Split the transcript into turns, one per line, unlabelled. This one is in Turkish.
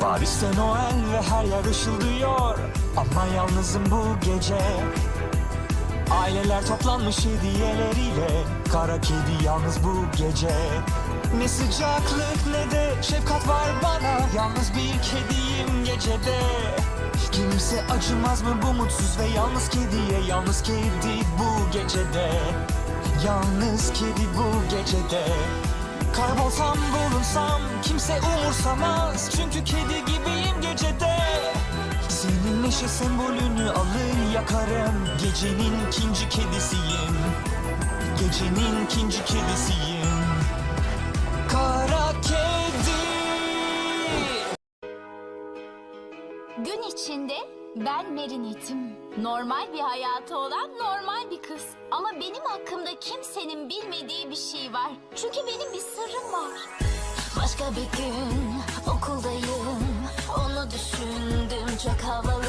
Paris'te Noel ve her yer ışıldıyor. Ama yalnızım bu gece. Aileler toplanmış hediyeleriyle. Kara kedi yalnız bu gece. Ne sıcaklık ne de şefkat var bana. Yalnız bir kediyim gecede. Kimse acımaz mı bu mutsuz ve yalnız kediye? Yalnız kedi bu gecede. Yalnız kedi bu gecede. Kaybolsam bulunsam kimse umursamaz. Çünkü kedi neşe sembolünü alır yakarım Gecenin ikinci kedisiyim Gecenin ikinci kedisiyim Kara kedi
Gün içinde ben Merinet'im. Normal bir hayatı olan normal bir kız. Ama benim hakkımda kimsenin bilmediği bir şey var. Çünkü benim bir sırrım var. Başka bir gün okuldayım. Onu düşündüm çok havalı.